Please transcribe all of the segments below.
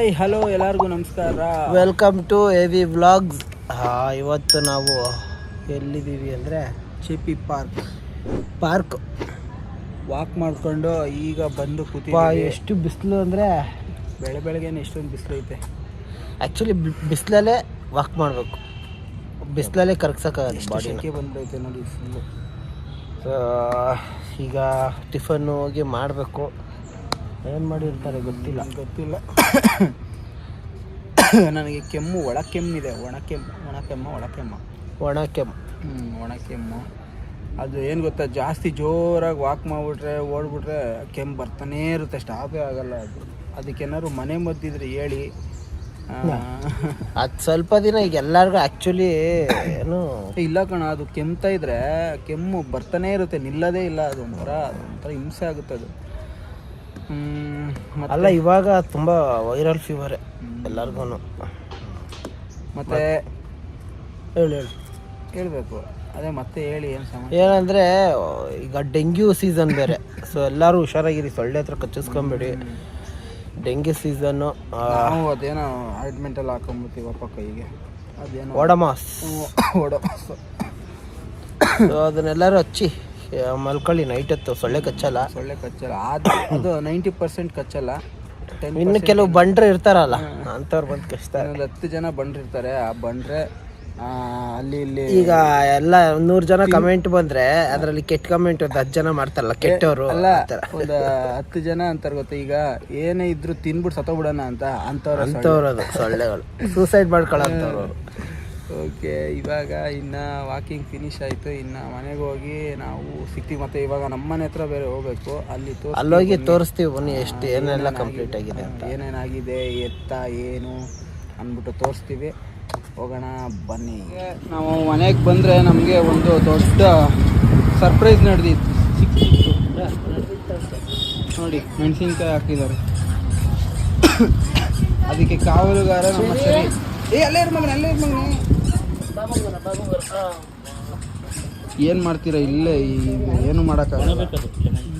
Hi hello ಎಲ್ಲರಿಗೂ ನಮಸ್ಕಾರ. Welcome to A V vlogs ಇವತ್ತು ನಾವು ಎಲ್ಲಿದ್ದೀವಿ ಅಂದರೆ ಚಿಪಿ ಪಾರ್ಕ್ ಪಾರ್ಕ್ ವಾಕ್ ಮಾಡಿಕೊಂಡು ಈಗ ಬಂದು ಪಾ ಕೂತಿದ್ದೀವಿ ಎಷ್ಟು ಬಿಸಿಲು ಅಂದರೆ ಬೆಳೆ ಬೆಳಗ್ಗೆನೆ ಎಷ್ಟೊಂದು ಬಿಸಿಲು ಐತೆ. ಆ್ಯಕ್ಚುಲಿ ಬಿಸಿಲಲ್ಲೇ ವಾಕ್ ಮಾಡಬೇಕು. ಬಿಸಿಲಲ್ಲೇ ಕರಗ್ಸೋಕ್ಕಾಗತ್ತೆ ಬಾಡಿಗೆ ಬಂದೈತೆ ನೋಡಿ ಫುಲ್ಲು ಸೊ ಈಗ ಟಿಫನ್ ಹೋಗಿ ಮಾಡಬೇಕು. ಏನು ಮಾಡಿರ್ತಾರೆ ಗೊತ್ತಿಲ್ಲ. ಗೊತ್ತಿಲ್ಲ. ನನಗೆ ಕೆಮ್ಮು ಒಳ ಕೆಮ್ಮಿದೆ. ಒಣ ಕೆಮ್ಮು ಒಣ ಕೆಮ್ಮ ಒಳ ಕೆಮ್ಮ. ಒಣ ಕೆಮ್ಮು. ಹ್ಞೂ ಒಣ ಕೆಮ್ಮು. ಅದು ಏನು ಗೊತ್ತಾ ಜಾಸ್ತಿ ಜೋರಾಗಿ ವಾಕ್ ಮಾಡಿಬಿಟ್ರೆ ಓಡ್ಬಿಟ್ರೆ ಕೆಮ್ಮು ಬರ್ತಾನೇ ಇರುತ್ತೆ. ಸ್ಟಾಪೇ ಆಗಲ್ಲ ಅದು. ಅದಕ್ಕೇನಾದ್ರು ಮನೆ ಮದ್ದಿದ್ರೆ ಹೇಳಿ. ಅದು ಸ್ವಲ್ಪ ದಿನ ಈಗ ಎಲ್ಲರಿಗೂ ಆ್ಯಕ್ಚುಲಿ ಏನು ಇಲ್ಲ ಕಣ ಅದು ಕೆಮ್ತಾ ಇದ್ರೆ ಕೆಮ್ಮು ಬರ್ತಾನೆ ಇರುತ್ತೆ. ನಿಲ್ಲದೇ ಇಲ್ಲ ಅದು ಒಂಥರ ಒಂಥರ ಹಿಂಸೆ ಆಗುತ್ತೆ ಅದು. ಅಲ್ಲ ಇವಾಗ ತುಂಬ ವೈರಲ್ ಫೀವರೇ ಎಲ್ಲರಿಗೂ ಮತ್ತೆ ಹೇಳಿ ಹೇಳಿ. ಕೇಳಬೇಕು. ಅದೇ ಮತ್ತೆ ಹೇಳಿ ಏನು ಸಮಸ್ಯೆ ಏನಂದ್ರೆ ಈಗ ಡೆಂಗ್ಯೂ ಸೀಸನ್ ಬೇರೆ. ಸೊ ಎಲ್ಲರೂ ಹುಷಾರಾಗಿರಿ ಸೊಳ್ಳೆ ಹತ್ರ ಕಚ್ಚಿಸ್ಕೊಂಬೇಡಿ. ಡೆಂಗ್ಯೂ ಸೀಸನ್ನು ನಾವು ಅದೇನೋ ಆಯಿಂಟ್ಮೆಂಟ್ ಎಲ್ಲ ಹಾಕೊಂಡ್ಬಿಡ್ತೀವಪ್ಪ ಕೈಗೆ. ಅದೇನೋ ಓಡಮಾಸ್ ಓಡಮಾಸ್ ಸೊ ಅದನ್ನೆಲ್ಲರೂ ಹಚ್ಚಿ. ಮಲ್ಕೊಳ್ಳಿ ನೈಟ್ ಹೊತ್ತು. ಸೊಳ್ಳೆ ಕಚ್ಚಲ್ಲ. ಸೊಳ್ಳೆ ಕಚ್ಚಲ್ಲ. ಅದು ಅದು ನೈಂಟಿ ಪರ್ಸೆಂಟ್ ಕಚ್ಚಲ್ಲ. ಇನ್ನು ಕೆಲವು ಬಂಡ್ರೆ ಇರ್ತಾರಲ್ಲ ಅಂಥವ್ರು ಬಂದು ಕಚ್ತಾರೆ. ಒಂದು ಹತ್ತು ಜನ ಬಂಡ್ರಿರ್ತಾರೆ ಆ ಬಂಡ್ರೆ ಅಲ್ಲಿ ಇಲ್ಲಿ ಈಗ ಎಲ್ಲ ನೂರು ಜನ ಕಮೆಂಟ್ ಬಂದ್ರೆ ಅದರಲ್ಲಿ ಕೆಟ್ಟ ಕಮೆಂಟ್ ಒಂದು ಹತ್ತು ಜನ ಮಾಡ್ತಾರಲ್ಲ ಕೆಟ್ಟವರು ಅಲ್ಲ ಒಂದು ಹತ್ತು ಜನ ಅಂತಾರೆ ಗೊತ್ತಾ? ಈಗ ಏನೇ ಇದ್ರು ತಿನ್ಬಿಟ್ಟು ಸತ್ತೋಗ್ಬಿಡೋಣ ಅಂತ ಅಂಥವ್ರು ಅಂಥವ್ರು ಅದು ಸೊಳ್ಳೆಗಳು. ಸೂಸೈಡ್ ಮಾಡ್ಕೊಳ್ಳೋಂಥವ್ರು ಅವರು ಓಕೆ ಇವಾಗ ಇನ್ನು ವಾಕಿಂಗ್ ಫಿನಿಶ್ ಆಯಿತು. ಇನ್ನು ಮನೆಗೆ ಹೋಗಿ ನಾವು ಸಿಗ್ತೀವಿ. ಮತ್ತೆ ಇವಾಗ ನಮ್ಮ ಮನೆ ಹತ್ರ ಬೇರೆ ಹೋಗ್ಬೇಕು. ಅಲ್ಲಿ ಅಲ್ಲೋಗಿ ತೋರಿಸ್ತೀವಿ ಬನ್ನಿ ಎಷ್ಟು ಏನೆಲ್ಲ ಕಂಪ್ಲೀಟ್ ಆಗಿದೆ ಅಂತ. ಏನೇನಾಗಿದೆ? ಎತ್ತ ಏನು ಅಂದ್ಬಿಟ್ಟು ತೋರಿಸ್ತೀವಿ. ಹೋಗೋಣ ಬನ್ನಿ. ನಾವು ಮನೆಗೆ ಬಂದರೆ ನಮಗೆ ಒಂದು ದೊಡ್ಡ ಸರ್ಪ್ರೈಸ್ ನಡೆದಿತ್ತು. ನೋಡಿ ಮೆಣಸಿನ್ಕಾಯಿ ಹಾಕಿದ್ದಾರೆ. ಅದಕ್ಕೆ ಕಾವಲುಗಾರ ನಮ್ಮ ಸರಿ. ಏ ಅಲ್ಲೇ ಇರ್ ಮಗನ ಅಲ್ಲೇ ಇರ್ ಮಗನೇ. ಏನು ಮಾಡ್ತೀರಾ? ಇಲ್ಲೇ ಏನು ಮಾಡೋಕ್ಕಾಗಲ್ಲ.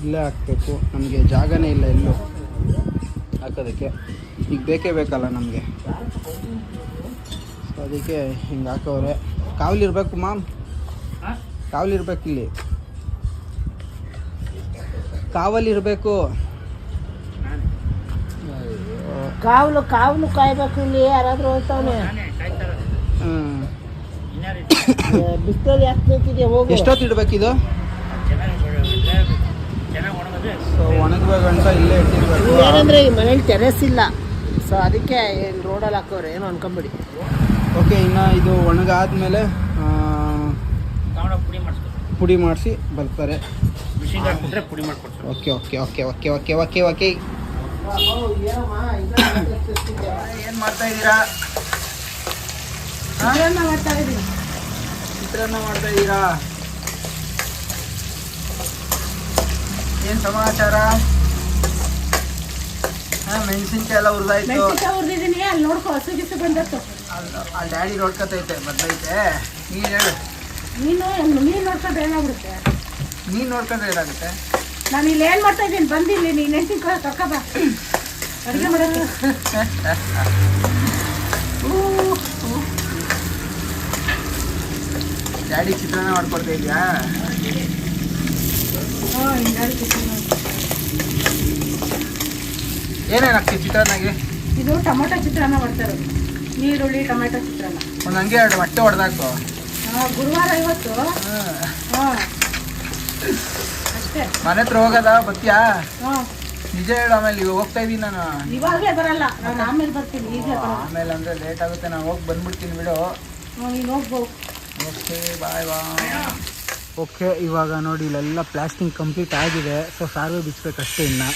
ಇಲ್ಲೇ ಹಾಕ್ಬೇಕು. ನಮಗೆ ಜಾಗನೇ ಇಲ್ಲ ಎಲ್ಲೂ. ಹಾಕೋದಕ್ಕೆ. ಈಗ ಬೇಕೇ ಬೇಕಲ್ಲ ನಮಗೆ. ಸೊ ಅದಕ್ಕೆ ಹಿಂಗೆ ಹಾಕೋರೆ ಕಾವಲಿರ್ಬೇಕು ಮಾಮ್? ಕಾವಲಿರ್ಬೇಕು ಇಲ್ಲಿ. ಕಾವಲಿರಬೇಕು ಕಾವಲು ಕಾವಲು ಕಾಯ್ಬೇಕು ಇಲ್ಲಿ. ಯಾರಾದ್ರೂ ಹೋಗ್ತಾವನೆ. ಬಿಸ್ತಲ್ಲಿ ಯಾಕೆ ನಿಂತಿದೆ ಹೋಗಿ. ಎಷ್ಟೊತ್ತು ಇಡ್ಬೇಕಿದು? ಸೊ ಒಣಗಬೇಕಂತ ಇಲ್ಲೇ ಇಟ್ಟಿರ್ಬೇಕು. ಏನಂದ್ರೆ ಈ ಮನೇಲಿ ಟೆರೆಸ್ ಇಲ್ಲ. ಸೊ ಅದಕ್ಕೆ ಏನು ರೋಡಲ್ಲಿ ಹಾಕೋರೆ ಏನು ಅನ್ಕೊಂಬಿಡಿ. ಓಕೆ ಇನ್ನು ಇದು ಒಣಗಾದ್ಮೇಲೆ ಪುಡಿ ಮಾಡಿಸಿ ಬರ್ತಾರೆ. Okay okay okay okay okay okay okay ಏನು ಮಾಡ್ತಾ ಇದ್ದೀರಾ? ಚಿತ್ರಾನ್ನ ಮಾಡ್ತಾ ಇದ್ದೀರಾ? ಏನು ಸಮಾಚಾರ? ಮೆಣಸಿನ್ಕಾಯಿ ಎಲ್ಲ ಹುರಿದಾಯ್ತು. ಹುರಿದಿದ್ದೀನಿ ಅಲ್ಲಿ ನೋಡ್ಕೊ ಹಸು ಗಿಸು ಬಂದತ್ತು. ಅಲ್ಲಿ ಡ್ಯಾಡಿ ನೋಡ್ಕೊತೈತೆ ಬದಲೈತೆ ನೀನು ಹೇಳು. ನೀನು ನೀನು ನೋಡ್ಕೊಂಡ್ರೆ ಏನಾಗ್ಬಿಡುತ್ತೆ? ನೀನು ನೋಡ್ಕೊಂಡ್ರೆ ಏನಾಗುತ್ತೆ? ನಾನು ಇಲ್ಲಿ ಏನು ಮಾಡ್ತಾ ಇದ್ದೀನಿ ಬಂದಿಲ್ಲಿ ನೀನು ಹೆಂಡ್ತಿನ ತಕ್ಕ ಬಾ. ಅಡುಗೆ ಮಾಡೋಕ್ಕೆ ಡ್ಯಾಡಿ ಚಿತ್ರಾನ್ನ ಮಾಡ್ಕೊಡ್ತಾ ಇದೆಯಾ? ಏನೇನು ಹಾಕ್ತೀವಿ ಚಿತ್ರಾನ್ನಾಗೆ? ಇದು ಟೊಮೆಟೊ ಚಿತ್ರಾನ್ನ ಮಾಡ್ತಾರೆ ನೀರುಳ್ಳಿ ಟೊಮೆಟೊ ಚಿತ್ರಾನ್ನ ಒಂದು ಹಂಗೆ ಎರಡು ಮೊಟ್ಟೆ ಹೊಡೆದಾಕು ಗುರುವಾರ ಇವತ್ತು. ಹಾಂ. ಅಷ್ಟೇ. ಮನೆ ಹತ್ರ ಹೋಗದ ಬತ್ತಿಯಾ ಹಾಂ. ನಿಜ ಹೇಳು ಆಮೇಲೆ ಇವಾಗ ಹೋಗ್ತಾ ಇದ್ದೀನಿ ನಾನು. ಇವಾಗಲೇ ಬರಲ್ಲ ನಾನು ಆಮೇಲೆ ಬರ್ತೀನಿ ಈಗ ಆಮೇಲೆ ಅಂದರೆ ಲೇಟ್ ಆಗುತ್ತೆ ನಾನು ಹೋಗಿ ಬಂದ್ಬಿಡ್ತೀನಿ ಬಿಡು. ನೀನು ಹೋಗ್ಬೋದು ಓಕೆ, ಬಾಯ್ ಬಾಯ್. ಓಕೆ, ಇವಾಗ ನೋಡಿ ಇಲ್ಲೆಲ್ಲ ಪ್ಲಾಸ್ಟಿಂಗ್ ಕಂಪ್ಲೀಟ್ ಆಗಿದೆ. ಸೊ ಸಾರ್ವೆ ಬಿಚ್ಚಬೇಕಷ್ಟೇ ಇನ್ನು.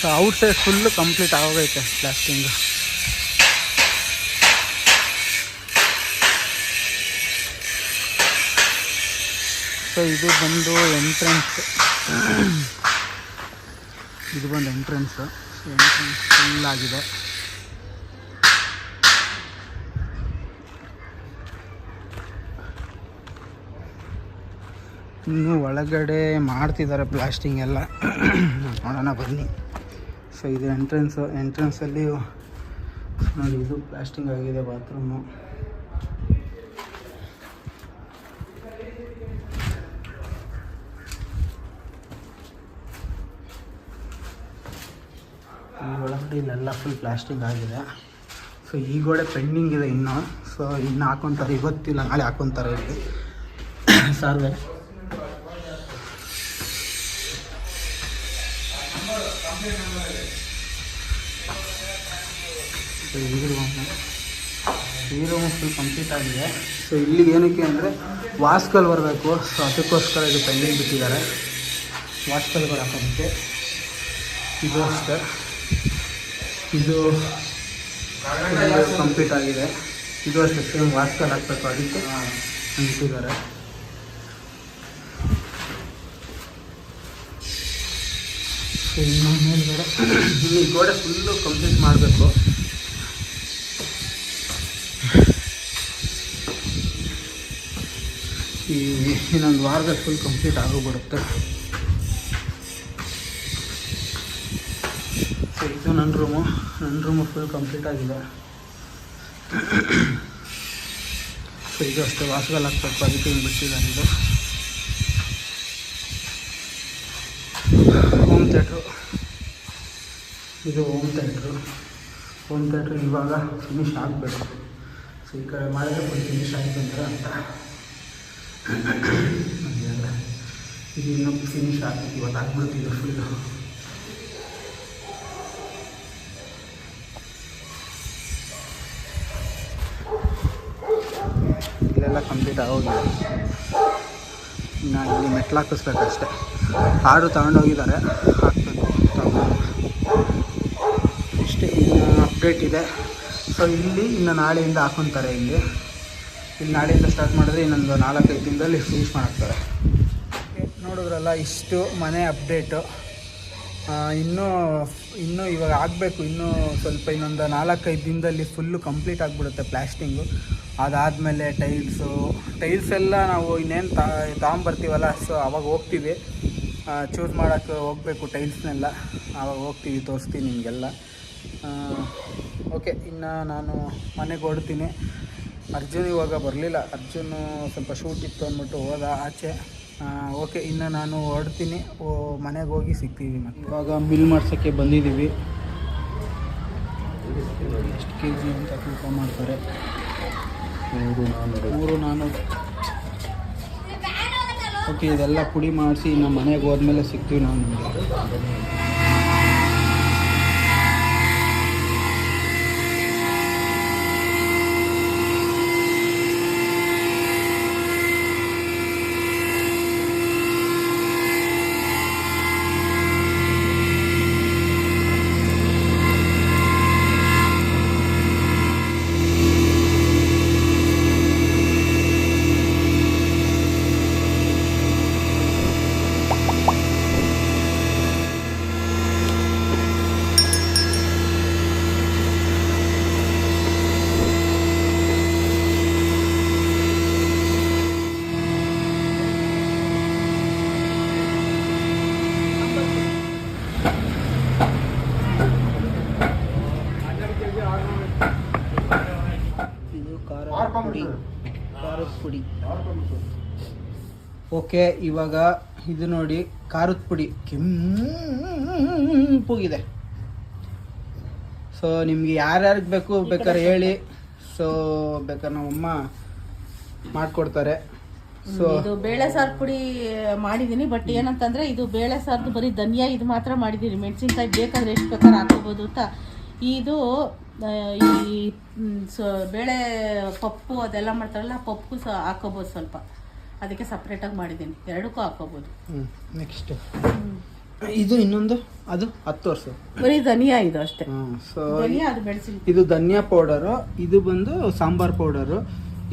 So outside full complete ಆಗೋಗೈತೆ ಪ್ಲಾಸ್ಟಿಂಗ್. ಸೊ ಇದು ಬಂದು ಎಂಟ್ರೆನ್ಸ್ ಇದು ಬಂದು ಎಂಟ್ರೆನ್ಸ್ ಎಂಟ್ರೆನ್ಸ್ ಫುಲ್ ಆಗಿದೆ. ಇನ್ನು ಒಳಗಡೆ ಮಾಡ್ತಿದ್ದಾರೆ ಪ್ಲಾಸ್ಟಿಂಗ್ ಎಲ್ಲ. ನೋಡೋಣ, ಬನ್ನಿ. ಸೊ ಇದು ಎಂಟ್ರೆನ್ಸು ಎಂಟ್ರೆನ್ಸಲ್ಲಿ ನೋಡಿ, ಇದು ಪ್ಲಾಸ್ಟಿಂಗ್ ಆಗಿದೆ ಬಾತ್ರೂಮು ಒಳಗಡೆ ಇಲ್ಲೆಲ್ಲ ಫುಲ್ ಪ್ಲಾಸ್ಟಿಂಗ್ ಆಗಿದೆ. ಸೊ ಈ ಗೋಡೆ ಪೆಂಡಿಂಗ್ ಇದೆ ಇನ್ನೂ. ಸೊ ಇನ್ನು ಹಾಕೊತಾರೆ, ಇವತ್ತಿಲ್ಲ, ನಾಳೆ ಹಾಕೊತಾರೆ ಇಲ್ಲಿ. ಸಾರ್ವೆ ಸೊ ಈ ಕಂಪ್ಲೀಟ್ ಆಗಿದೆ. ಸೊ ಇಲ್ಲಿ ಏನಕ್ಕೆ ಅಂದರೆ ವಾಸ್ಕಲ್ ಬರಬೇಕು. ಸೊ ಅದಕ್ಕೋಸ್ಕರ ಇದು ಪೆಂಡಿಂಗ್ ಬಿಟ್ಟಿದ್ದಾರೆ. ವಾಸ್ಕಲ್ಗಳು ಹಾಕೋದಕ್ಕೆ ಇದು ಅಷ್ಟೇ. ಇದು ಕಂಪ್ಲೀಟ್ ಆಗಿದೆ. ಇದು ಅಷ್ಟೇ. ಸೇಮ್ ವಾಸ್ಕಲ್ ಹಾಕಬೇಕು ಅದಕ್ಕೆ. ಅಂಟಿದ್ದಾರೆ ಮೇಲ್ಗಡೆ ಇನ್ನು ಈ ಗೋಡೆ ಫುಲ್ಲು ಕಂಪ್ಲೀಟ್ ಮಾಡಬೇಕು. ಈ ಇನ್ನೊಂದು ವಾರದಲ್ಲಿ ಫುಲ್ ಕಂಪ್ಲೀಟ್ ಆಗೋಗ್ಬಿಡುತ್ತೆ. ಸೊ ಇದು ನನ್ನ ರೂಮು ನನ್ನ ರೂಮು ಫುಲ್ ಕಂಪ್ಲೀಟ್ ಆಗಿದೆ. ಸೊ ಇದು ಅಷ್ಟೇ ವಾಸಗಲ್ ಹಾಕ್ಬೇಕು, ಅದಕ್ಕೆ ಹಿಂಗೆ ಬಿಟ್ಟಿದ್ದಾರೆ ಇದು. ಹೋಮ್ ಥಿಯೇಟ್ರು ಇದು ಓಮ್ ಥಿಯೇಟ್ರು ಹೋಮ್ ಥಿಯೇಟ್ರ್ ಇವಾಗ ಫಿನಿಶ್ ಆಗಬೇಕು. ಸೊ ಈ ಕಡೆ ಮಾಡಿದ್ರೆ ಫುಲ್ ಫಿನಿಶ್ ಆಯಿತು ಅಂತ. ಇದು ಇನ್ನೂ ಫಿನಿಶ್ ಆಗ್ತಿತ್ತು ಇವತ್ತು ಫುಲ್ ಫುಲ್ಲು ಇನ್ನು ಅಷ್ಟೇ. ಆಡು ತಗೊಂಡೋಗಿದ್ದಾರೆ. ಇಷ್ಟೇ ಇನ್ನು ಅಪ್ಡೇಟ್ ಇದೆ. ಸೊ ಇಲ್ಲಿ ಇನ್ನು ನಾಳೆಯಿಂದ ಹಾಕೊತಾರೆ ಇಲ್ಲಿ. ಇಲ್ಲಿ ನಾಳೆಯಿಂದ ಸ್ಟಾರ್ಟ್ ಮಾಡಿದ್ರೆ ಇನ್ನೊಂದು ನಾಲ್ಕೈದು ದಿನದಲ್ಲಿ ಫಿನಿಶ್ ಮಾಡಾಕ್ತಾರೆ. ನೋಡಿದ್ರಲ್ಲ, ಇಷ್ಟು ಮನೆ ಅಪ್ಡೇಟು ಇನ್ನೂ ಇನ್ನೂ ಇವಾಗ ಆಗಬೇಕು. ಇನ್ನೂ ಸ್ವಲ್ಪ ಇನ್ನೊಂದು ನಾಲ್ಕೈದು ದಿನದಲ್ಲಿ ಫುಲ್ಲು ಕಂಪ್ಲೀಟ್ ಆಗಿಬಿಡುತ್ತೆ ಪ್ಲಾಸ್ಟಿಂಗು ಅದಾದಮೇಲೆ ಟೈಲ್ಸು ಟೈಲ್ಸ್ ಎಲ್ಲ ನಾವು ಇನ್ನೇನು ತಾ, ತಗೊಂಬರ್ತೀವಲ್ಲ ಸೊ ಅವಾಗ ಹೋಗ್ತೀವಿ. ಚೂಸ್ ಮಾಡೋಕ್ಕೆ ಹೋಗಬೇಕು ಟೈಲ್ಸ್ನೆಲ್ಲ ಆವಾಗ ಹೋಗ್ತೀವಿ, ತೋರಿಸ್ತೀನಿ ನಿಮಗೆಲ್ಲ. ಓಕೆ ಇನ್ನು ನಾನು ಮನೆಗೆ ಹೊಡ್ತೀನಿ ಅರ್ಜುನ್ ಇವಾಗ ಬರಲಿಲ್ಲ. ಅರ್ಜುನ್ ಸ್ವಲ್ಪ ಶೂಟ್ ಇತ್ತು ಅಂದ್ಬಿಟ್ಟು ಹೋದ ಆಚೆ. ಓಕೆ ಇನ್ನು ನಾನು ಹೊರಡ್ತೀನಿ. ಮನೆಗೆ ಹೋಗಿ ಸಿಗ್ತೀವಿ ಮತ್ತೆ. ಇವಾಗ ಮಿಲ್ ಮಾಡ್ಸೋಕ್ಕೆ ಬಂದಿದ್ದೀವಿ. ಎಷ್ಟು ಕೆ ಜಿ ಅಂತ ತೂಕ ಮಾಡ್ತಾರೆ. ಮೂರು ನಾನ್ನೂರು ಓಕೆ ಇದೆಲ್ಲ ಪುಡಿ ಮಾಡಿಸಿ ನಮ್ಮ ಮನೆಗೆ ಹೋದ್ಮೇಲೆ ಸಿಗ್ತೀವಿ ನಾವು ನಿಮಗೆ. ಪುಡಿ ಖಾರದ ಪುಡಿ ಓಕೆ ಇವಾಗ ಇದು ನೋಡಿ ಖಾರದ ಪುಡಿ. ಕೆಂಪುಗಿದೆ ಸೊ ನಿಮ್ಗೆ ಯಾರ್ಯಾರಿಗೆ ಬೇಕು ಬೇಕಾದ್ರೆ ಹೇಳಿ. ಸೊ ಬೇಕಾದ್ರೆ ನಮ್ಮಮ್ಮ ಮಾಡ್ಕೊಡ್ತಾರೆ. ಸೊ ಇದು ಬೇಳೆ ಸಾರು ಪುಡಿ ಮಾಡಿದೀನಿ ಬಟ್ ಏನಂತಂದ್ರೆ ಇದು ಬೇಳೆ ಸಾರ್ದು ಬರೀ ಧನಿಯಾ ಇದು ಮಾತ್ರ ಮಾಡಿದೀನಿ. ಮೆಣಸಿನ್ಕಾಯಿ ಬೇಕಾದ್ರೆ ಎಷ್ಟು ಬೇಕಾದ್ರೆ ಹಾಕೋಬಹುದು ಅಂತ. ಇದು ಈ ಸೊ ಬೇಳೆ ಪಪ್ಪು ಅದೆಲ್ಲ ಮಾಡ್ತಾರಲ್ಲ ಆ ಪಪ್ಪು ಸಹ ಹಾಕೋಬೋದು ಸ್ವಲ್ಪ. ಅದಕ್ಕೆ ಸಪ್ರೇಟಾಗಿ ಮಾಡಿದ್ದೀನಿ. ಎರಡಕ್ಕೂ ಹಾಕೋಬೋದು. ನೆಕ್ಸ್ಟ್ ಇದು ಇನ್ನೊಂದು? ಅದು ಹತ್ತು ವರ್ಷ. ಬರೀ ಧನಿಯಾ ಇದು ಅಷ್ಟೇ. ಸೊ ಧನಿಯಾ ಅದು ಬೆಳೆಸಿ ಇದು ಧನಿಯಾ ಪೌಡರು ಇದು ಬಂದು ಸಾಂಬಾರ್ ಪೌಡರು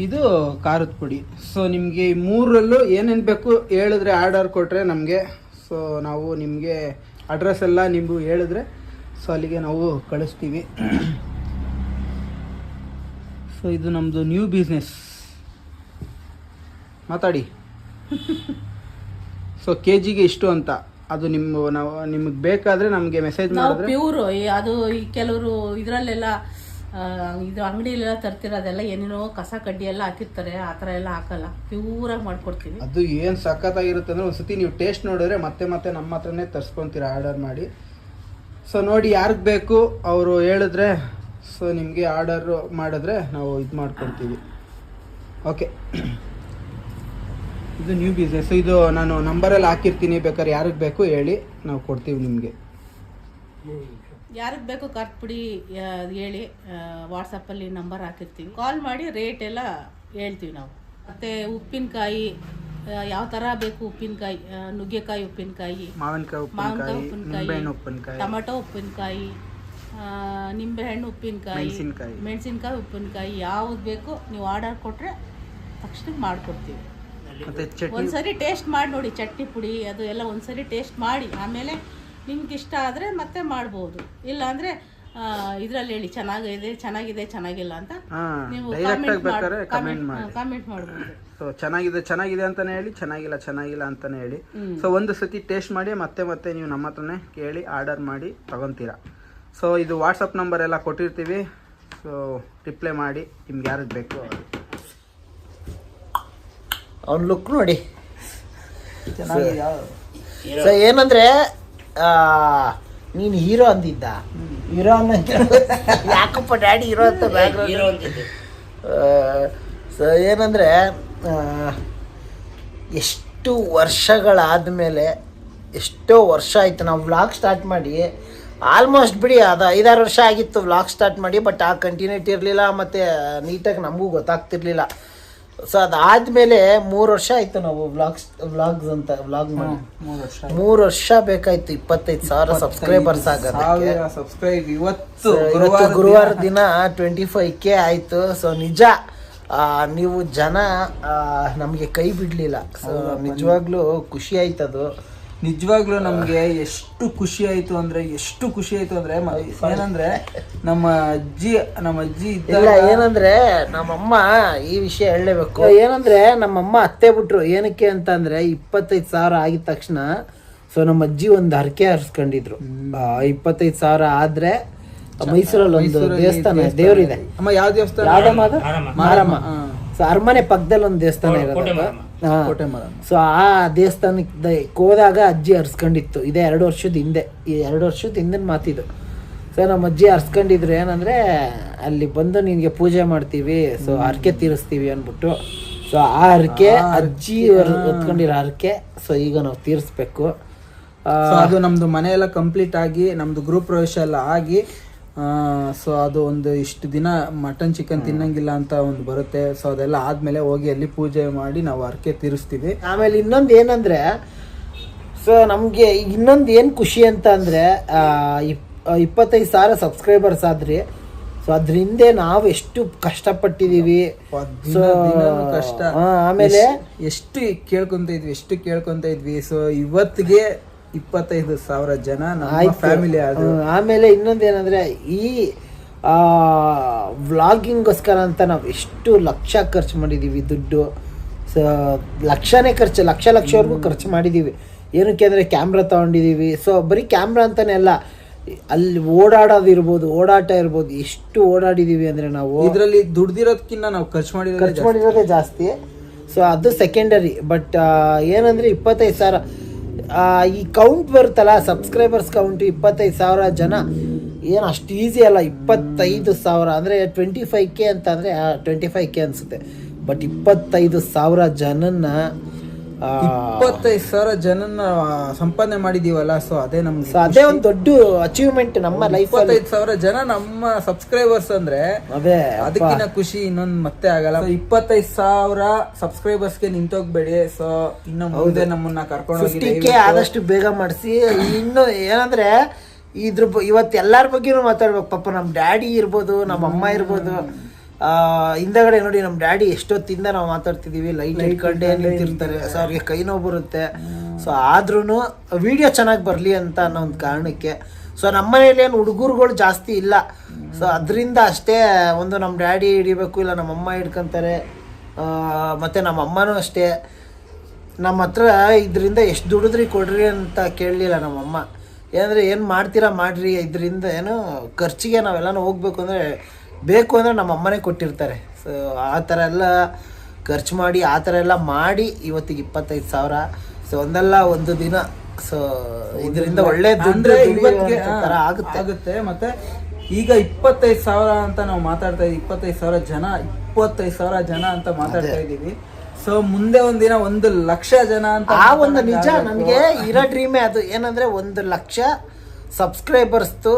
ಇದು ಖಾರದ ಪುಡಿ. ಸೊ ನಿಮಗೆ ಈ ಮೂರರಲ್ಲೂ ಏನೇನು ಬೇಕು ಹೇಳಿದ್ರೆ ಆರ್ಡರ್ ಕೊಟ್ಟರೆ ನಮಗೆ. ಸೊ ನಾವು ನಿಮಗೆ ಅಡ್ರೆಸ್ ಎಲ್ಲ ನೀವು ಹೇಳಿದ್ರೆ ಸೊ ಅಲ್ಲಿಗೆ ನಾವು ಕಳಿಸ್ತೀವಿ. ಸೊ ಇದು ನಮ್ಮದು ನ್ಯೂ ಬಿಸ್ನೆಸ್ ಮಾತಾಡಿ. ಸೊ ಕೆ ಜಿಗೆ ಇಷ್ಟು ಅಂತ. ಅದು ನಿಮ್ಮ ನಾವು ನಿಮಗೆ ಬೇಕಾದರೆ ನಮಗೆ ಮೆಸೇಜ್ ನಾವು ಮಾಡಿದ್ರೆ. ಪ್ಯೂರ್ ಅದು ಈ ಕೆಲವರು ಇದರಲ್ಲೆಲ್ಲ ಇದು ಅಂಗಡಿಯಲ್ಲೆಲ್ಲ ತರ್ತಿರೋದೆಲ್ಲ ಏನೇನೋ ಕಸ ಕಡ್ಡಿ ಎಲ್ಲ ಹಾಕಿರ್ತಾರೆ ಆ ಥರ ಎಲ್ಲ ಹಾಕಲ್ಲ. ಪ್ಯೂರಾಗಿ ಮಾಡ್ಕೊಡ್ತೀವಿ. ಅದು ಏನು ಸಖತ್ತಾಗಿರುತ್ತೆ ಅಂದರೆ ಒಂದು ಸತಿ ನೀವು ಟೇಸ್ಟ್ ನೋಡಿದ್ರೆ ಮತ್ತೆ ಮತ್ತೆ ನಮ್ಮ ಹತ್ರನೇ ತರಿಸ್ಕೊತೀರ ಆರ್ಡರ್ ಮಾಡಿ. ಸೊ ನೋಡಿ ಯಾರಿಗೆ ಬೇಕು ಅವರು ಹೇಳಿದ್ರೆ ಸೊ ನಿಮಗೆ ಆರ್ಡರ್ ಮಾಡಿದ್ರೆ ನಾವು ಇದು ಮಾಡ್ಕೊಡ್ತೀವಿ ಓಕೆ ಇದು ನ್ಯೂ ಬಿಸ್ನೆಸ್ ಇದು ನಾನು ನಂಬರಲ್ಲಿ ಹಾಕಿರ್ತೀನಿ. ಬೇಕಾದ್ರೆ ಯಾರಿಗೆ ಬೇಕು ಹೇಳಿ ನಾವು ಕೊಡ್ತೀವಿ ನಿಮಗೆ. ಯಾರಿಗೆ ಬೇಕು ಕರ್ಪುಡಿ ಹೇಳಿ. ವಾಟ್ಸಪ್ಪಲ್ಲಿ ನಂಬರ್ ಹಾಕಿರ್ತೀವಿ. ಕಾಲ್ ಮಾಡಿ ರೇಟ್ ಎಲ್ಲ ಹೇಳ್ತೀವಿ ನಾವು. ಮತ್ತು ಉಪ್ಪಿನಕಾಯಿ ಯಾವ ಥರ ಬೇಕು ಉಪ್ಪಿನಕಾಯಿ ನುಗ್ಗೆಕಾಯಿ ಉಪ್ಪಿನಕಾಯಿ ಮಾವಿನಕಾಯಿ ಮಾವಿನಕಾಯಿ ಉಪ್ಪಿನಕಾಯಿ ಉಪ್ಪಿನಕಾಯಿ. ಟೊಮೆಟೊ ಉಪ್ಪಿನಕಾಯಿ ನಿಂಬೆಹಣ್ಣು ಉಪ್ಪಿನಕಾಯಿ. ಮೆಣಸಿನ್ಕಾಯಿ. ಮೆಣಸಿನ್ಕಾಯಿ ಉಪ್ಪಿನಕಾಯಿ ಯಾವ್ದು ಬೇಕು ನೀವು ಆರ್ಡರ್ ಕೊಟ್ಟರೆ ತಕ್ಷಣ ಮಾಡಿಕೊಡ್ತೀವಿ. ಒಂದ್ಸರಿ ಟೇಸ್ಟ್ ಮಾಡಿ ನೋಡಿ ಚಟ್ನಿ ಪುಡಿ ಅದು ಎಲ್ಲ ಒಂದ್ಸರಿ ಟೇಸ್ಟ್ ಮಾಡಿ ಆಮೇಲೆ ನಿಮ್ಗೆ ಇಷ್ಟ ಆದರೆ ಮತ್ತೆ ಮಾಡ್ಬೋದು. ಇಲ್ಲ ಅಂದರೆ ಇದರಲ್ಲಿ ಹೇಳಿ ಚೆನ್ನಾಗಿದೆ ಚೆನ್ನಾಗಿದೆ ಚೆನ್ನಾಗಿಲ್ಲ ಅಂತ ನೀವು ಕಮೆಂಟ್ ಮಾಡಿ ಕಾಮೆಂಟ್ ಮಾಡ್ಬೋದು. ಸೊ ಚೆನ್ನಾಗಿದೆ ಚೆನ್ನಾಗಿದೆ ಅಂತಾನೆ ಹೇಳಿ ಚೆನ್ನಾಗಿಲ್ಲ ಚೆನ್ನಾಗಿಲ್ಲ ಅಂತಾನೆ ಹೇಳಿ. ಸೊ ಒಂದು ಸತಿ ಟೇಸ್ಟ್ ಮಾಡಿ ಮತ್ತೆ ಮತ್ತೆ ನೀವು ನಮ್ಮ ಹತ್ರನೇ ಕೇಳಿ ಆರ್ಡರ್ ಮಾಡಿ ತಗೊತೀರಾ? ಸೊ ಇದು ವಾಟ್ಸಪ್ ನಂಬರ್ ಎಲ್ಲ ಕೊಟ್ಟಿರ್ತೀವಿ. ಸೊ ರಿಪ್ಲೈ ಮಾಡಿ. ನಿಮ್ಗೆ ಯಾರಿಗೆ ಬೇಕು ಅವ್ನ ಲುಕ್ ನೋಡಿ. ಸೊ ಏನಂದ್ರೆ ನೀನು ಹೀರೋ ಅಂದಿದ್ದ. ಹೀರೋ ಅನ್ನಂಗೆ ಯಾಕಪ್ಪ ಡ್ಯಾಡಿ ಹೀರೋ ಅಂತ ಸೊ ಏನಂದ್ರೆ ಎಷ್ಟು ವರ್ಷಗಳಾದ ಮೇಲೆ ಎಷ್ಟೋ ವರ್ಷ ಆಯ್ತು ನಾವು ವ್ಲಾಗ್ ಸ್ಟಾರ್ಟ್ ಮಾಡಿ ಆಲ್ಮೋಸ್ಟ್ ಬಿಡಿ ಅದು ಐದಾರು ವರ್ಷ ಆಗಿತ್ತು ವ್ಲಾಗ್ ಸ್ಟಾರ್ಟ್ ಮಾಡಿ ಬಟ್ ಆ ಕಂಟಿನ್ಯೂಟಿ ಇರಲಿಲ್ಲ ಮತ್ತು ನೀಟಾಗಿ ನಮಗೂ ಗೊತ್ತಾಗ್ತಿರ್ಲಿಲ್ಲ. ಸೊ ಅದಾದಮೇಲೆ ಮೂರು ವರ್ಷ ಆಯಿತು ನಾವು ವ್ಲಾಗ್ಸ್ ವ್ಲಾಗ್ಸ್ ಅಂತ ವ್ಲಾಗ್ ಮಾಡಿ. ಮೂರು ವರ್ಷ ಬೇಕಾಯ್ತು ಇಪ್ಪತ್ತೈದು ಸಾವಿರ ಸಬ್ಸ್ಕ್ರೈಬರ್ಸ್ ಆಗೋದಕ್ಕೆ. ಸಬ್ಸ್ಕ್ರೈಬ್ ಇವತ್ತು ಗುರುವಾರ ದಿನ. ಟ್ವೆಂಟಿ ಫೈವ್ ಕೆ ಆಯಿತು. ಸೊ ನಿಜ ನೀವು ಜನ ನಮಗೆ ಕೈ ಬಿಡಲಿಲ್ಲ. ಸೊ ನಿಜವಾಗ್ಲೂ ಖುಷಿ ಆಯ್ತದು. ನಿಜವಾಗ್ಲೂ ನಮಗೆ ಎಷ್ಟು ಖುಷಿ ಆಯ್ತು ಅಂದ್ರೆ ಎಷ್ಟು ಖುಷಿ ಆಯ್ತು ಅಂದ್ರೆ ಏನಂದ್ರೆ ನಮ್ಮ ಅಜ್ಜಿ ನಮ್ಮ ಅಜ್ಜಿ ಇಲ್ಲ ಇದ್ದಾಗ ಏನಂದ್ರೆ ನಮ್ಮಮ್ಮ ಈ ವಿಷಯ ಹೇಳಲೇಬೇಕು. ಏನಂದ್ರೆ ನಮ್ಮಮ್ಮ ಅತ್ತೆ ಬಿಟ್ರು. ಏನಕ್ಕೆ ಅಂತ ಅಂದ್ರೆ ಇಪ್ಪತ್ತೈದು ಸಾವಿರ ಆಗಿದ ತಕ್ಷಣ ಸೊ ನಮ್ಮ ಅಜ್ಜಿ ಒಂದು ಹರಕೆ ಹರಿಸ್ಕೊಂಡಿದ್ರು. ಇಪ್ಪತ್ತೈದು ಸಾವಿರ ಆದ್ರೆ ಮೈಸೂರಲ್ಲಿ ಒಂದು ದೇವಸ್ಥಾನ ದೇವ್ರಿದೆ. ಅಮ್ಮ ಯಾವ ದೇವಸ್ಥಾನ? ಮಾರಮ್ಮ. ಸೊ ಅರಮನೆ ಪಕ್ಕದಲ್ಲಿ ಒಂದು ದೇವಸ್ಥಾನ ಇರೋದು. ಕೋಟೆ ಮರ ಸೊ ಆ ದೇವಸ್ಥಾನಕ್ಕೆ ಹೋದಾಗ ಅಜ್ಜಿ ಹರ್ಸ್ಕೊಂಡಿತ್ತು. ಇದೇ ಎರಡು ವರ್ಷದ ಹಿಂದೆ. ಈ ಎರಡು ವರ್ಷದ ಹಿಂದಿನ ಮಾತಿದು. ಸೊ ನಮ್ಮ ಅಜ್ಜಿ ಹರ್ಸ್ಕೊಂಡಿದ್ರು ಏನಂದ್ರೆ ಅಲ್ಲಿ ಬಂದು ನಿನಗೆ ಪೂಜೆ ಮಾಡ್ತೀವಿ. ಸೊ ಹರಕೆ ತೀರಿಸ್ತೀವಿ ಅಂದ್ಬಿಟ್ಟು. ಸೊ ಆ ಹರಕೆ ಅಜ್ಜಿ ಹೊತ್ಕೊಂಡಿರೋ ಹರಕೆ. ಸೊ ಈಗ ನಾವು ತೀರಿಸ್ಬೇಕು. ಆ, ಅದು ನಮ್ದು ಮನೆ ಎಲ್ಲ ಕಂಪ್ಲೀಟ್ ಆಗಿ ನಮ್ದು ಗ್ರೂಪ್ ಪ್ರವೇಶ ಎಲ್ಲ ಆಗಿ ಸೊ ಅದು ಒಂದು ಇಷ್ಟು ದಿನ ಮಟನ್ ಚಿಕನ್ ತಿನ್ನಂಗಿಲ್ಲ ಅಂತ ಒಂದು ಬರುತ್ತೆ. ಸೊ ಅದೆಲ್ಲ ಆದ್ಮೇಲೆ ಹೋಗಿ ಅಲ್ಲಿ ಪೂಜೆ ಮಾಡಿ ನಾವು ಹರಕೆ ತೀರಿಸ್ತೀವಿ. ಆಮೇಲೆ ಇನ್ನೊಂದು ಏನಂದ್ರೆ ಸೊ ನಮಗೆ ಇನ್ನೊಂದು ಏನು ಖುಷಿ ಅಂತ ಅಂದರೆ ಇಪ್ಪತ್ತೈದು ಸಾವಿರ ಸಬ್ಸ್ಕ್ರೈಬರ್ಸ್ ಆದ್ರಿ. ಸೊ ಅದ್ರ ಹಿಂದೆ ನಾವು ಎಷ್ಟು ಕಷ್ಟಪಟ್ಟಿದ್ದೀವಿ ಸೊ ಕಷ್ಟ. ಆಮೇಲೆ ಎಷ್ಟು ಕೇಳ್ಕೊಂತ ಇದ್ವಿ ಎಷ್ಟು ಕೇಳ್ಕೊಂತ ಇದ್ವಿ. ಸೊ ಇವತ್ತಿಗೆ ಇಪ್ಪತ್ತೈದು ಸಾವಿರ ಜನ ನಮ್ಮ ಫ್ಯಾಮಿಲಿ ಅದು ಹ್ಮ್, ಆಮೇಲೆ ಇನ್ನೊಂದು ಏನಂದ್ರೆ ಈ ವ್ಲಾಗಿಂಗೋಸ್ಕರ ಅಂತ ನಾವು ಎಷ್ಟು ಲಕ್ಷ ಖರ್ಚು ಮಾಡಿದ್ದೀವಿ ದುಡ್ಡು. ಸೊ ಲಕ್ಷನೇ ಖರ್ಚು ಲಕ್ಷ ಲಕ್ಷವರೆಗೂ ಖರ್ಚು ಮಾಡಿದ್ದೀವಿ ಏನಕ್ಕೆ ಅಂದರೆ ಕ್ಯಾಮ್ರಾ ತೊಗೊಂಡಿದ್ದೀವಿ ಸೊ ಬರೀ ಕ್ಯಾಮ್ರಾ ಅಂತಲೇ ಅಲ್ಲ ಅಲ್ಲಿ ಓಡಾಡೋದಿರ್ಬೋದು ಓಡಾಟ ಇರ್ಬೋದು ಎಷ್ಟು ಓಡಾಡಿದ್ದೀವಿ ಅಂದರೆ ನಾವು ಇದರಲ್ಲಿ ದುಡ್ದಿರೋದಕ್ಕಿಂತ ನಾವು ಖರ್ಚು ಮಾಡಿ ಖರ್ಚು ಮಾಡಿರೋದೇ ಜಾಸ್ತಿ. ಸೊ ಅದು ಸೆಕೆಂಡರಿ ಬಟ್ ಏನಂದರೆ ಇಪ್ಪತ್ತೈದು ಸಾವಿರ ಈ ಕೌಂಟ್ ಬರುತ್ತಲ್ಲ ಸಬ್ಸ್ಕ್ರೈಬರ್ಸ್ ಕೌಂಟ್ ಇಪ್ಪತ್ತೈದು ಸಾವಿರ ಜನ ಏನು ಅಷ್ಟು ಈಸಿ ಅಲ್ಲ ಇಪ್ಪತ್ತೈದು ಸಾವಿರ ಅಂದರೆ ಟ್ವೆಂಟಿ ಫೈವ್ ಕೆ ಅಂತ ಅಂದರೆ ಟ್ವೆಂಟಿ ಫೈವ್ ಕೆ ಅನಿಸುತ್ತೆ. ಬಟ್ ಇಪ್ಪತ್ತೈದು ಸಾವಿರ ಜನನ್ನ ಆ, ಇಪ್ಪತ್ತೈದು ಸಾವಿರ ಜನನ ಸಂಪಾದನೆ ಮಾಡಿದೀವಲ್ಲ ಸೊ ಅದೇ ನಮ್ ಅದೇ ಒಂದು ದೊಡ್ಡ ಅಚೀವ್ಮೆಂಟ್ ನಮ್ಮ ಲೈಫ್ ಇಪ್ಪತ್ತೈದು ಸಾವಿರ ಜನ ನಮ್ಮ ಸಬ್ಸ್ಕ್ರೈಬರ್ಸ್ ಅಂದ್ರೆ ಅದೇ ಅದಕ್ಕಿನ ಖುಷಿ ಇನ್ನೊಂದ್ ಮತ್ತೆ ಆಗಲ್ಲ. ಇಪ್ಪತ್ತೈದು ಸಾವಿರ ಸಬ್ಸ್ಕ್ರೈಬರ್ಸ್ಗೆ ನಿಂತೋಗ್ಬೇಡಿ. ಸೊ ಇನ್ನು ಮುಂದೆ ನಮ್ಮನ್ನ ಕರ್ಕೊಂಡು ಆದಷ್ಟು ಬೇಗ ಮಾಡಿಸಿ. ಇನ್ನು ಏನಂದ್ರೆ ಇದ್ರ ಇವತ್ತು ಎಲ್ಲಾರ ಬಗ್ಗೆನೂ ಮಾತಾಡ್ಬೇಕು. ಪಾಪ ನಮ್ಮ ಡ್ಯಾಡಿ ಇರ್ಬೋದು ನಮ್ಮ ಅಮ್ಮ ಇರ್ಬೋದು. ಹಿಂದಗಡೆ ನೋಡಿ ನಮ್ಮ ಡ್ಯಾಡಿ ಎಷ್ಟೊತ್ತಿಂದ ನಾವು ಮಾತಾಡ್ತಿದೀವಿ ಲೈಟ್ ಇಟ್ಕೊಂಡೇ ನಿಂತಿರ್ತಾರೆ. ಸೊ ಅವ್ರಿಗೆ ಕೈ ನೋವು ಬರುತ್ತೆ. ಸೊ ಆದ್ರೂ ವಿಡಿಯೋ ಚೆನ್ನಾಗಿ ಬರಲಿ ಅಂತ ಅನ್ನೋ ಒಂದು ಕಾರಣಕ್ಕೆ. ಸೊ ನಮ್ಮ ಮನೇಲಿ ಏನು ಹುಡುಗರುಗಳು ಜಾಸ್ತಿ ಇಲ್ಲ. ಸೊ ಅದರಿಂದ ಅಷ್ಟೇ ಒಂದು ನಮ್ಮ ಡ್ಯಾಡಿ ಹಿಡಿಬೇಕು ಇಲ್ಲ ನಮ್ಮ ಅಮ್ಮ ಹಿಡ್ಕೊಂತಾರೆ. ಮತ್ತು ಮತ್ತೆ ನಮ್ಮ ಅಮ್ಮನೂ ಅಷ್ಟೇ. ನಮ್ಮ ಹತ್ರ ಇದರಿಂದ ಎಷ್ಟು ದುಡಿದ್ರಿ ಕೊಡ್ರಿ ಅಂತ ಕೇಳಲಿಲ್ಲ ನಮ್ಮಮ್ಮ ಏನಂದರೆ ಏನು ಮಾಡ್ತೀರಾ ಮಾಡ್ರಿ ಇದರಿಂದ ಏನು ಖರ್ಚಿಗೆ ನಾವೆಲ್ಲನೂ ಹೋಗ್ಬೇಕು ಅಂದರೆ ಬೇಕು ಅಂದರೆ ನಮ್ಮ ಅಮ್ಮನೇ ಕೊಟ್ಟಿರ್ತಾರೆ. ಸೊ ಆ ಥರ ಎಲ್ಲ ಖರ್ಚು ಮಾಡಿ ಆ ಥರ ಎಲ್ಲ ಮಾಡಿ ಇವತ್ತಿಗೆ ಇಪ್ಪತ್ತೈದು ಸಾವಿರ. ಸೊ ಒಂದಲ್ಲ ಒಂದು ದಿನ. ಸೊ ಇದರಿಂದ ಒಳ್ಳೆ ದುಡ್ಡು ಥರ ಆಗುತ್ತೆ. ಆಗುತ್ತೆ. ಮತ್ತೆ ಈಗ ಇಪ್ಪತ್ತೈದು ಸಾವಿರ ಅಂತ ನಾವು ಮಾತಾಡ್ತಾ ಇದ್ದೀವಿ. ಇಪ್ಪತ್ತೈದು ಸಾವಿರ ಜನ ಇಪ್ಪತ್ತೈದು ಸಾವಿರ ಜನ ಅಂತ ಮಾತಾಡ್ತಾ ಇದ್ದೀವಿ. ಸೊ ಮುಂದೆ ಒಂದಿನ ಒಂದು ಲಕ್ಷ ಜನ ಅಂತ ಆ ಒಂದು ನಿಜ. ನನಗೆ ಇರೋ ಡ್ರೀಮೇ ಅದು. ಏನಂದ್ರೆ ಒಂದು ಲಕ್ಷ ಸಬ್ಸ್ಕ್ರೈಬರ್ಸ್ದು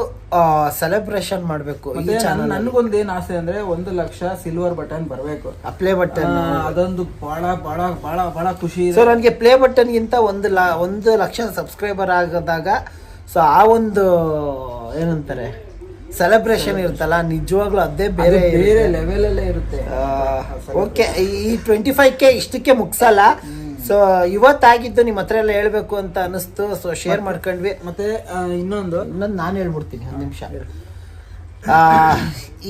ಸೆಲೆಬ್ರೇಷನ್ ಮಾಡಬೇಕು ಈ ಚಾನಲ್ ನನ್ಗೊಂದು ಏನ್ ಆಸೆ ಅಂದ್ರೆ ಒಂದು ಲಕ್ಷ ಸಿಲ್ವರ್ ಬಟನ್ ಬರಬೇಕು. ಪ್ಲೇ ಬಟನ್ ಅದೊಂದು ಬಹಳ ಬಹಳ ಬಹಳ ಬಹಳ ಖುಷಿ ಸೊ ನನಗೆ ಪ್ಲೇ ಬಟನ್ಗಿಂತ ಒಂದು ಲ ಒಂದು ಲಕ್ಷ ಸಬ್ಸ್ಕ್ರೈಬರ್ ಆಗದಾಗ ಸೊ ಆ ಒಂದು ಏನಂತಾರೆ ಸೆಲೆಬ್ರೇಷನ್ ಇರುತ್ತಲ್ಲ ನಿಜವಾಗ್ಲೂ ಅದೇ ಬೇರೆ ಬೇರೆ ಲೆವೆಲ್ ಅಲ್ಲೇ ಇರುತ್ತೆ. ಓಕೆ ಈ ಟ್ವೆಂಟಿ ಫೈವ್ ಕೆ ಇಷ್ಟಕ್ಕೆ ಮುಗ್ಸಲ್ಲ. ಸೊ ಇವತ್ತಾಗಿದ್ದು ನಿಮ್ಮ ಹತ್ರ ಎಲ್ಲ ಹೇಳ್ಬೇಕು ಅಂತ ಅನಿಸ್ತು ಸೊ ಶೇರ್ ಮಾಡ್ಕೊಂಡ್ವಿ. ಮತ್ತೆ ಇನ್ನೊಂದು? ಇನ್ನೊಂದು ನಾನು ಹೇಳ್ಬಿಡ್ತೀನಿ ಒಂದು ನಿಮಿಷ.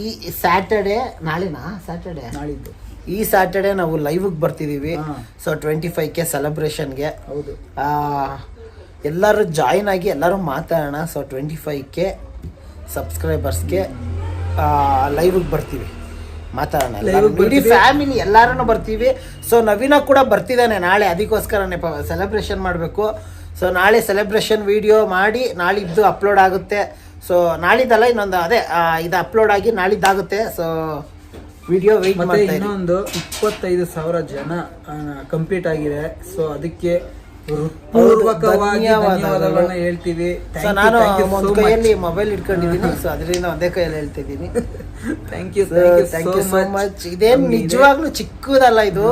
ಈ ಸ್ಯಾಟರ್ಡೆ ನಾಳೆನಾ? ಸ್ಯಾಟರ್ಡೆ ನಾಳಿದ್ದು. ಈ ಸ್ಯಾಟರ್ಡೆ ನಾವು ಲೈವ್ಗೆ ಬರ್ತಿದ್ದೀವಿ. ಸೊ ಟ್ವೆಂಟಿ ಫೈವ್ ಕೆ ಸೆಲೆಬ್ರೇಷನ್ಗೆ ಹೌದು. ಎಲ್ಲರೂ ಜಾಯಿನ್ ಆಗಿ ಎಲ್ಲರೂ ಮಾತಾಡೋಣ. ಸೊ ಟ್ವೆಂಟಿ ಫೈವ್ ಕೆ ಸಬ್ಸ್ಕ್ರೈಬರ್ಸ್ಗೆ ಲೈವ್ಗೆ ಬರ್ತೀವಿ. ಮಾತಾಡೋಣ. ಇಡೀ ಫ್ಯಾಮಿಲಿ ಎಲ್ಲಾರು ಬರ್ತೀವಿ. ಸೊ ನವೀನ ಕೂಡ ಬರ್ತಿದ್ದಾನೆ ನಾಳೆ ಅದಕ್ಕೋಸ್ಕರನೇ ಸೆಲೆಬ್ರೇಷನ್ ಮಾಡಬೇಕು. ಸೊ ನಾಳೆ ಸೆಲೆಬ್ರೇಷನ್ ವಿಡಿಯೋ ಮಾಡಿ ನಾಳಿದ್ದು ಅಪ್ಲೋಡ್ ಆಗುತ್ತೆ. ಸೊ ನಾಳಿದ್ದಲ್ಲ ಇನ್ನೊಂದು ಅದೇ ಇದು ಅಪ್ಲೋಡ್ ಆಗಿ ನಾಳಿದ್ದಾಗುತ್ತೆ. ಸೊ ವಿಡಿಯೋ ವೆಯ್ಟ್ ಮತ್ತೆ ಇನ್ನೊಂದು ಇಪ್ಪತ್ತೈದು ಸಾವಿರ ಜನ ಕಂಪ್ಲೀಟ್ ಆಗಿದೆ. ಸೊ ಅದಕ್ಕೆ ಧನ್ಯವಾದಗಳನ್ನ ಹೇಳ್ತೀವಿ. ಸೊ ನಾನು ಒಂದು ಕೈಯಲ್ಲಿ ಮೊಬೈಲ್ ಇಟ್ಕೊಂಡಿದ್ದೀನಿ. ಸೊ ಅದರಿಂದ ಒಂದೇ ಕೈಯಲ್ಲಿ ಹೇಳ್ತಿದ್ದೀನಿ. Thank you thank you so much ಇದೇನ್ ನಿಜವಾಗ್ಲೂ ಚಿಕ್ಕದಲ್ಲ ಇದು?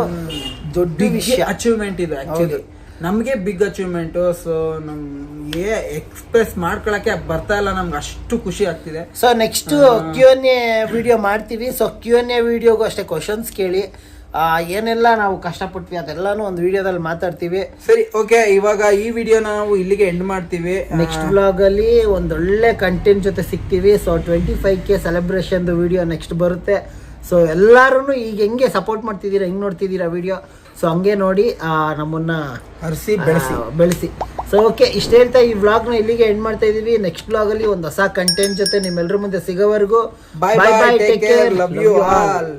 ದೊಡ್ಡ ವಿಷಯ. ಅಚೀವ್ಮೆಂಟ್ ಇದು ಆಕ್ಚುಲಿ ನಮಗೆ ಬಿಗ್ ಅಚೀವ್ಮೆಂಟು ಸೊ ನಮ್ಗೆ ಎಕ್ಸ್ಪ್ರೆಸ್ ಮಾಡ್ಕೊಳಕ್ಕೆ ಬರ್ತಾ ಇಲ್ಲ. ನಮ್ಗೆ ಅಷ್ಟು ಖುಷಿ ಆಗ್ತಿದೆ. So next Q N A video ಮಾಡ್ತೀವಿ. ಸೊ ಕ್ಯೂ ಎನ್ ಎ ವಿಡಿಯೋಗೂ ಅಷ್ಟೇ ಕ್ವಶನ್ಸ್ ಕೇಳಿ. ಏನೆಲ್ಲ ನಾವು ಕಷ್ಟಪಟ್ವಿ ಅದೆಲ್ಲಾನು ಒಂದು ವಿಡಿಯೋದಲ್ಲಿ ಮಾತಾಡ್ತೀವಿ. ಸರಿ ಓಕೆ ಇವಾಗ ಈ ವಿಡಿಯೋ ನಾವು ಇಲ್ಲಿಗೆ ಎಂಡ್ ಮಾಡ್ತೀವಿ. ನೆಕ್ಸ್ಟ್ ಬ್ಲಾಗ್ ಅಲ್ಲಿ ಒಂದೊಳ್ಳೆ ಕಂಟೆಂಟ್ ಜೊತೆ ಸಿಗ್ತೀವಿ. So twenty five K celebration video next ಬರುತ್ತೆ. ಸೊ ಎಲ್ಲಾರು ಈಗ ಹೆಂಗೆ ಸಪೋರ್ಟ್ ಮಾಡ್ತಿದ್ದೀರಾ ಹೆಂಗ್ ನೋಡ್ತಿದ್ದೀರಾ ವಿಡಿಯೋ? ಸೊ ಹಂಗೆ ನೋಡಿ ನಮ್ಮನ್ನ ಹರಿಸಿ ಬೆಳೆಸಿ. ಬೆಳೆಸಿ. ಸೊ ಓಕೆ ಇಷ್ಟ ಹೇಳ್ತಾ ಈ ವ್ಲಾಗ್ನ ಇಲ್ಲಿಗೆ ಎಂಡ್ ಮಾಡ್ತಾ ಇದೀವಿ. ನೆಕ್ಸ್ಟ್ ಬ್ಲಾಗಲ್ಲಿ ಒಂದು ಹೊಸ ಕಂಟೆಂಟ್ ಜೊತೆ ನಿಮ್ಮೆಲ್ಲರ ಮುಂದೆ ಸಿಗೋವರೆಗೂ bye bye take care love you all